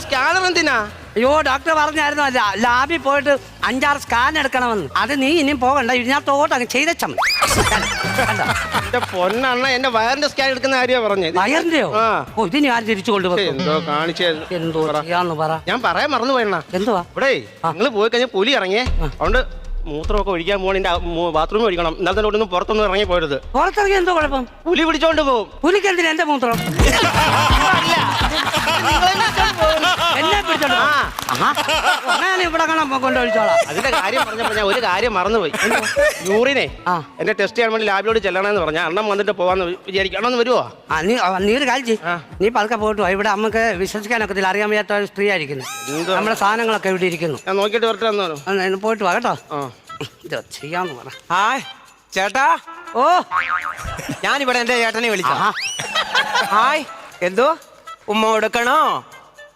Scanner എന്തിനാ? അയ്യോ doctor പറഞ്ഞായിരുന്നു അല്ല ലാബിൽ പോയിട്ട് അഞ്ചാറ് സ്കാൻ എടുക്കണമെന്ന്. അത് നീ ഇനിയും പോകണ്ട. ഇതിനകത്തോട്ട് അങ്ങ് ചെയ്തച്ചാ? എന്റെ പൊന്നണ്ണ എന്റെ വയറിന്റെ സ്കാൻ എടുക്കുന്ന കാര്യമാ പറഞ്ഞു വയറിന്റെയോ. ഓ ഇതിനി ആര് തിരിച്ചു കൊണ്ടുപോകും എന്തോ കാണിച്ചത് എന്തോ ചെയ്യാന്ന് പറ. ഞാൻ പറയാൻ മറന്നു പോയണ്ണ എന്തുവാ? ഇവിടെ നിങ്ങൾ പോയി കഴിഞ്ഞാൽ പുലി ഇറങ്ങിയേ. അതുകൊണ്ട് മൂത്രമൊക്കെ ഒഴിക്കാൻ പോകണിന്റെ ബാത്റൂമിൽ ഒഴിക്കണം. ഇന്നലത്തെ ഒന്നും പുറത്തൊന്നും ഇറങ്ങി പോരുത് പുറത്തിറങ്ങി എന്തോ കുഴപ്പം? പുലി പിടിച്ചോണ്ട് പോകും. പുലിക്ക് എന്തിനാ എന്റെ മൂത്രം? ആഹാ. ഞാൻ ഇവിടെ കാണാൻ കൊണ്ടൊഴിച്ചോളാം അതിന്റെ കാര്യം പറഞ്ഞപ്പോ ഞാൻ ഒരു കാര്യം മറന്നുപോയി. യൂറിനെ ആ. എന്റെ ടെസ്റ്റ് ചെയ്യാൻ വേണ്ടി ലാബിലോട് ചെല്ലണമെന്ന് പറഞ്ഞ അണ്ണം വന്നിട്ട് പോവാന്ന് വിചാരിക്കണമെന്ന് വരുവോ? ആ നീ ആ, നീ ഒരു കാര്യം ചെയ്യ്. ആ. നീ പതുക്കെ പോയിട്ട് വാ. ഇവിടെ നമുക്ക് വിശ്വസിക്കാനൊക്കെ അറിയാൻ വയ്യാത്ത ഒരു സ്ത്രീ ആയിരിക്കുന്നു എന്തുവാ? നമ്മുടെ സാധനങ്ങളൊക്കെ ഇവിടെ ഇരിക്കുന്നു. ഞാൻ നോക്കിയിട്ട് വരട്ടെ എന്നാലും. ആ, നീ പോയിട്ട് വാ കേട്ടോ. ആ. ഇത് ചെയ്യാന്ന് പറ. ഹായ് ചേട്ടാ. ഓ. ഞാനിവിടെ എന്റെ ചേട്ടനെ വിളിച്ച ആഹാ. ഹായ് എന്തോ? ഉമ്മ കൊടുക്കണോ?